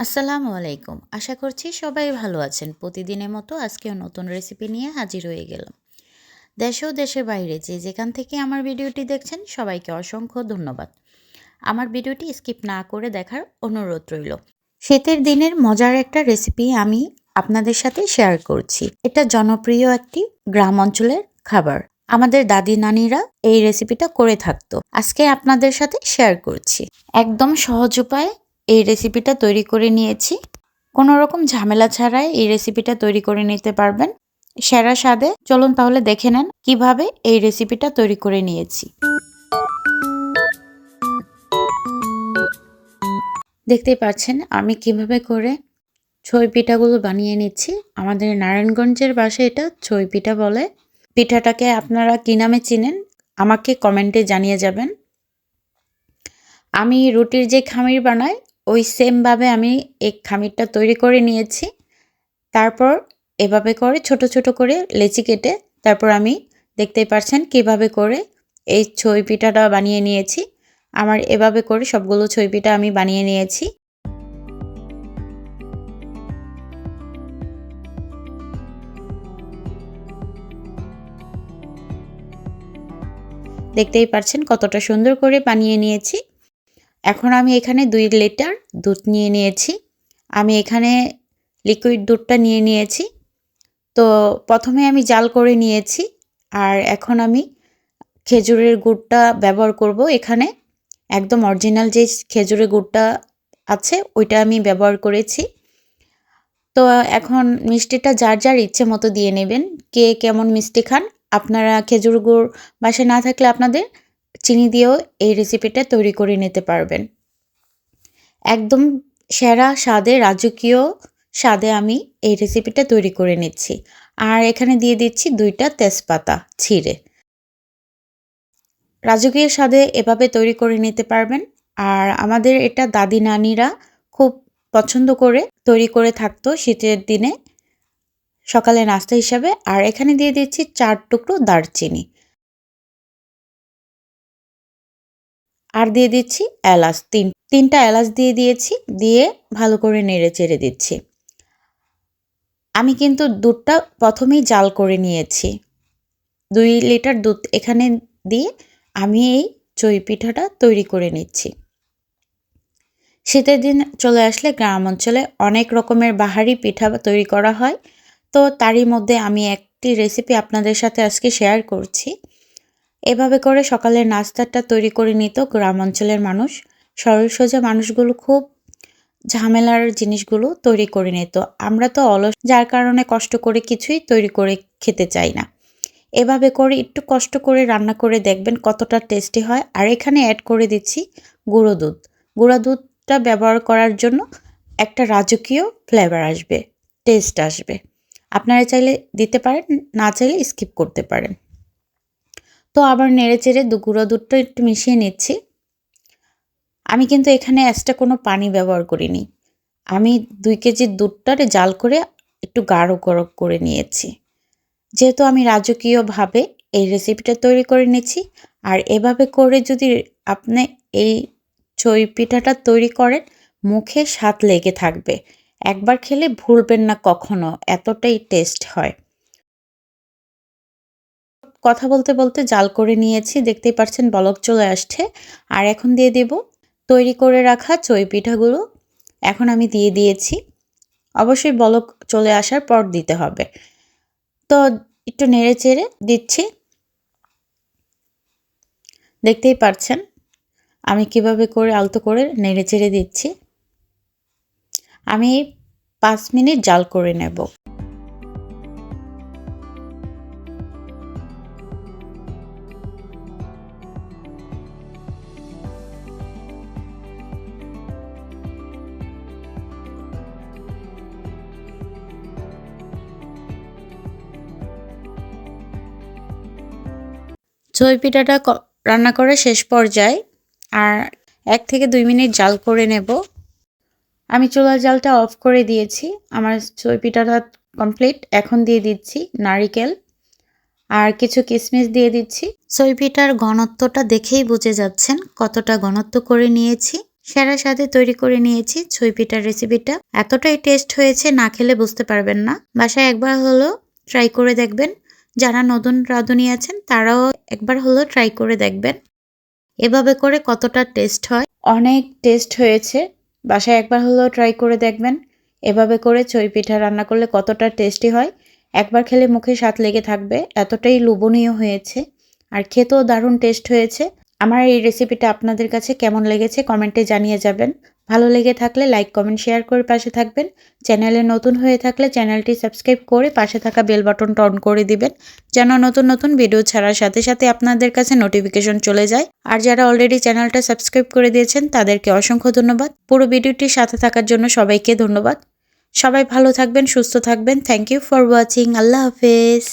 আসসালামু আলাইকুম। আশা করছি সবাই ভালো আছেন। প্রতিদিনের মতো আজকেও নতুন রেসিপি নিয়ে হাজির হয়ে গেলাম। দেশ ও দেশের বাইরে যে যেখান থেকে আমার ভিডিওটি দেখছেন, সবাইকে অসংখ্য ধন্যবাদ। আমার ভিডিওটি স্কিপ না করে দেখার অনুরোধ রইল। শীতের দিনের মজার একটা রেসিপি আমি আপনাদের সাথে শেয়ার করছি। এটা জনপ্রিয় একটি গ্রাম অঞ্চলের খাবার। আমাদের দাদি নানিরা এই রেসিপিটা করে থাকতো। আজকে আপনাদের সাথে শেয়ার করছি। একদম সহজ উপায়ে এই রেসিপিটা তৈরি করে নিয়েছি। কোনো রকম ঝামেলা ছাড়াই এই রেসিপিটা তৈরি করে নিতে পারবেন। সেরা স্বাদে। চলুন তাহলে দেখে নেন কীভাবে এই রেসিপিটা তৈরি করে নিয়েছি। দেখতেই পাচ্ছেন, আমি কীভাবে করে ছই পিঠাগুলো বানিয়ে নিচ্ছি। আমাদের নারায়ণগঞ্জের বাসে এটা, ছই পিঠা বলে। পিঠাটাকে আপনারা কি নামে চিনেন? আমাকে কমেন্টে জানিয়ে যাবেন। আমি রুটির যে খামির বানাই ওই সেমভাবে আমি এই খামিরটা তৈরি করে নিয়েছি। তারপর এভাবে করে ছোট ছোট করে লেচি কেটে তারপর আমি দেখতেই পারছেন কীভাবে করে এই ছই পিঠাটা বানিয়ে নিয়েছি। আমার এভাবে করে সবগুলো ছই পিঠা আমি বানিয়ে নিয়েছি। দেখতেই পারছেন কতটা সুন্দর করে বানিয়ে নিয়েছি। এখন আমি এখানে দুই লিটার দুধ নিয়ে নিয়েছি। আমি এখানে লিকুইড দুধটা নিয়ে নিয়েছি। তো প্রথমে আমি জাল করে নিয়েছি আর এখন আমি খেজুরের গুড়টা ব্যবহার করব। এখানে একদম অরিজিনাল যে খেজুরের গুড়টা আছে, ওইটা আমি ব্যবহার করেছি। তো এখন মিষ্টিটা যার যার ইচ্ছে মতো দিয়ে নেবেন। কে কেমন মিষ্টি খান, আপনারা খেজুর গুড় বাসে না থাকলে আপনাদের চিনি দিয়েও এই রেসিপিটা তৈরি করে নিতে পারবেন। একদম সেরা স্বাদে, রাজকীয় স্বাদে আমি এই রেসিপিটা তৈরি করে নিচ্ছি। আর এখানে দিয়ে দিচ্ছি দুইটা তেজপাতা ছিঁড়ে। রাজকীয় স্বাদে এভাবে তৈরি করে নিতে পারবেন। আর আমাদের এটা দাদি নানিরা খুব পছন্দ করে তৈরি করে থাকতো শীতের দিনে, সকালে নাস্তা হিসাবে। আর এখানে দিয়ে দিচ্ছি চার টুকরো দারচিনি। আর দিয়ে দিচ্ছি এলাচ। তিন, তিনটা এলাচ দিয়ে দিয়েছি, দিয়ে ভালো করে নেড়ে চেড়ে দিচ্ছি। আমি কিন্তু দুধটা প্রথমেই জাল করে নিয়েছি। দুই লিটার দুধ এখানে দিয়ে আমি এই চই পিঠাটা তৈরি করে নিচ্ছি। শীতের দিন চলে আসলে গ্রাম অঞ্চলে অনেক রকমের বাহারি পিঠা তৈরি করা হয়। তো তারই মধ্যে আমি একটি রেসিপি আপনাদের সাথে আজকে শেয়ার করছি। এভাবে করে সকালের নাস্তাটা তৈরি করে নিত গ্রাম অঞ্চলের মানুষ। সরল সোজা মানুষগুলো খুব ঝামেলার জিনিসগুলো তৈরি করে নিত। আমরা তো অলস, যার কারণে কষ্ট করে কিছুই তৈরি করে খেতে চাই না। এভাবে করে একটু কষ্ট করে রান্না করে দেখবেন কতটা টেস্টি হয়। আর এখানে অ্যাড করে দিচ্ছি গুঁড়ো দুধ। গুঁড়ো দুধটা ব্যবহার করার জন্য একটা রাজকীয় ফ্লেভার আসবে টেস্ট আসবে। আপনারা চাইলে দিতে পারেন, না চাইলে স্কিপ করতে পারেন। তো আবার নেড়ে চেড়ে গুঁড়ো দুধটা একটু মিশিয়ে নিচ্ছি। আমি কিন্তু এখানে এক্সট্রা কোনো পানি ব্যবহার করিনি। আমি দুই কেজি দুধটারে জাল করে একটু গাঢ় গরম করে নিয়েছি। যেহেতু আমি রাজকীয়ভাবে এই রেসিপিটা তৈরি করে নিয়েছি, আর এভাবে করে যদি আপনি এই চই পিঠাটা তৈরি করেন, মুখে স্বাদ লেগে থাকবে। একবার খেলে ভুলবেন না কখনো, এতটাই টেস্ট হয়। কথা বলতে বলতে জাল করে নিয়েছি, দেখতেই পাচ্ছেন বলক চলে আসছে। আর এখন দিয়ে দেব তৈরি করে রাখা চই পিঠাগুলো। এখন আমি দিয়ে দিয়েছি। অবশ্যই বলক চলে আসার পর দিতে হবে। তো একটু নেড়ে চেড়ে দিচ্ছি। দেখতেই পারছেন, আমি কীভাবে করে আলতো করে নেড়ে চেড়ে দিচ্ছি। আমি পাঁচ মিনিট জাল করে নেব। ছই পিঠাটা রান্না করে শেষ পর্যায়ে আর এক থেকে দুই মিনিট জাল করে নেব। আমি চুলার জালটা অফ করে দিয়েছি। আমার ছই পিঠাটা কমপ্লিট। এখন দিয়ে দিচ্ছি নারিকেল। আর কিছু কিশমিশ দিয়ে দিচ্ছি। ছই পিঠার ঘনত্বটা দেখেই বুঝে যাচ্ছেন কতটা ঘনত্ব করে নিয়েছি। সেরার সাথে তৈরি করে নিয়েছি ছুঁই পিঠার রেসিপিটা এতটাই টেস্ট হয়েছে না খেলে বুঝতে পারবেন না। বাসায় একবার হলো ট্রাই করে দেখবেন। যারা নতুন রাঁধুনি আছেন, তারাও একবার হলো ট্রাই করে দেখবেন। এভাবে করে কতটা টেস্ট হয়? অনেক টেস্ট হয়েছে। বাসায় একবার হলো ট্রাই করে দেখবেন। এভাবে করে চই পিঠা রান্না করলে কতটা টেস্টি হয়? একবার খেলে মুখে স্বাদ লেগে থাকবে। এতটাই লোভনীয় হয়েছে। আর খেতেও দারুণ টেস্ট হয়েছে। আমার এই রেসিপিটা আপনাদের কাছে কেমন লেগেছে কমেন্টে জানিয়ে যাবেন। ভালো লেগে থাকলে লাইক কমেন্ট শেয়ার করে পাশে থাকবেন। চ্যানেলে নতুন হয়ে থাকলে চ্যানেলটি সাবস্ক্রাইব করে পাশে থাকা বেল বাটনটা অন করে দিবেন, যেন নতুন নতুন ভিডিও ছাড়ার সাথে সাথে আপনাদের কাছে নোটিফিকেশন চলে যায়। আর যারা অলরেডি চ্যানেলটা সাবস্ক্রাইব করে দিয়েছেন, তাদেরকে অসংখ্য ধন্যবাদ। পুরো ভিডিওটির সাথে থাকার জন্য সবাইকে ধন্যবাদ। সবাই ভালো থাকবেন, সুস্থ থাকবেন। থ্যাংক ইউ ফর ওয়াচিং আল্লাহ হাফেজ।